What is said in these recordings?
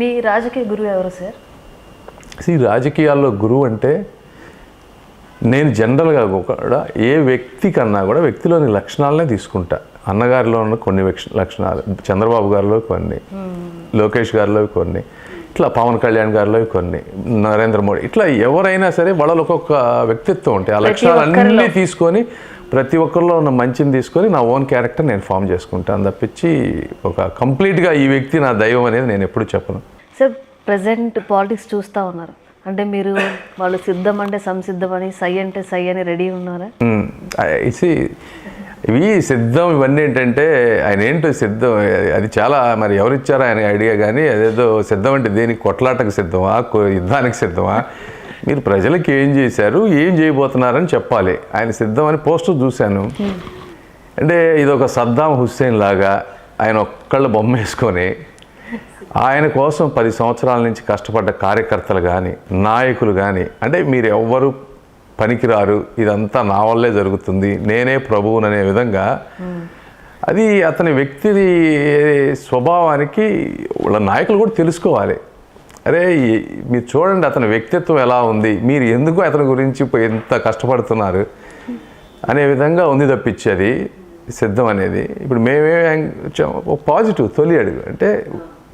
మీ రాజకీయ గురువు ఎవరు సార్? ఈ రాజకీయాల్లో గురువు అంటే నేను జనరల్గా కూడా ఏ వ్యక్తి కన్నా కూడా వ్యక్తిలోని లక్షణాలనే తీసుకుంటా. అన్నగారిలో ఉన్న కొన్ని లక్ష- లక్షణాలు. చంద్రబాబు గారిలో కొన్ని. లోకేష్ గారిలో కొన్ని. ఇట్లా పవన్ కళ్యాణ్ గారిలో కొన్ని. నరేంద్ర మోడీ. ఇట్లా ఎవరైనా సరే వాళ్ళలో ఒక్కొక్క వ్యక్తిత్వం ఉంటాయి. ఆ లక్షణాలు అన్నీ తీసుకొని ప్రతి ఒక్కరిలో ఉన్న మంచిని తీసుకొని నా ఓన్ క్యారెక్టర్ నేను ఫామ్ చేసుకుంటాను. తప్పించి ఒక కంప్లీట్గా ఈ వ్యక్తి నా దైవం అనేది నేను ఎప్పుడు చెప్పను. సార్ ప్రజెంట్ పాలిటిక్స్ చూస్తూ ఉన్నారు. అంటే మీరు వాళ్ళు సిద్ధం అంటే సంసిద్ధం అని సై అంటే సై అని రెడీ ఉన్నారా? ఇవి సిద్ధం ఇవన్నీ ఏంటంటే ఆయన ఏంటో సిద్ధం? అది చాలా మరి ఎవరిచ్చారో ఆయన ఐడియా కానీ అదేదో సిద్ధం అంటే దేనికి కొట్లాటకు సిద్ధమా యుద్ధానికి సిద్ధమా? మీరు ప్రజలకు ఏం చేశారు ఏం చేయబోతున్నారని చెప్పాలి. ఆయన సిద్ధం అని పోస్టర్ చూశాను. అంటే ఇది ఒక సద్దాం హుస్సేన్ లాగా ఆయన ఒక్కళ్ళ బొమ్మ వేసుకొని ఆయన కోసం పది సంవత్సరాల నుంచి కష్టపడ్డ కార్యకర్తలు కానీ నాయకులు కానీ అంటే మీరు ఎవ్వరు పనికిరారు ఇదంతా నా వల్లే జరుగుతుంది నేనే ప్రభువుననే విధంగా అది అతని వ్యక్తి స్వభావానికి వాళ్ళ నాయకులు కూడా తెలుసుకోవాలి. అరే మీరు చూడండి అతని వ్యక్తిత్వం ఎలా ఉంది మీరు ఎందుకు అతని గురించి ఎంత కష్టపడుతున్నారు అనే విధంగా ఉంది తప్పించేది సిద్ధం అనేది. ఇప్పుడు మేమే పాజిటివ్ తొలి అడుగు. అంటే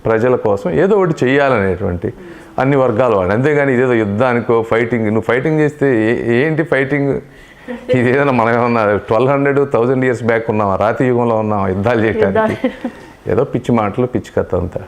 ప్రజల కోసం ఏదో ఒకటి చెయ్యాలనేటువంటి అన్ని వర్గాల వాళ్ళు. అంతేగాని ఇదేదో యుద్ధానికో ఫైటింగ్ నువ్వు ఫైటింగ్ చేస్తే ఏ- ఏంటి ఫైటింగ్? ఇది ఏదైనా మనం ఏమన్నా twelve hundred thousand years back ఉన్నామా? రాతి యుగంలో ఉన్నామా యుద్ధాలు చేయడానికి ఏదో పిచ్చి మాటలు పిచ్చి కథ అంతా.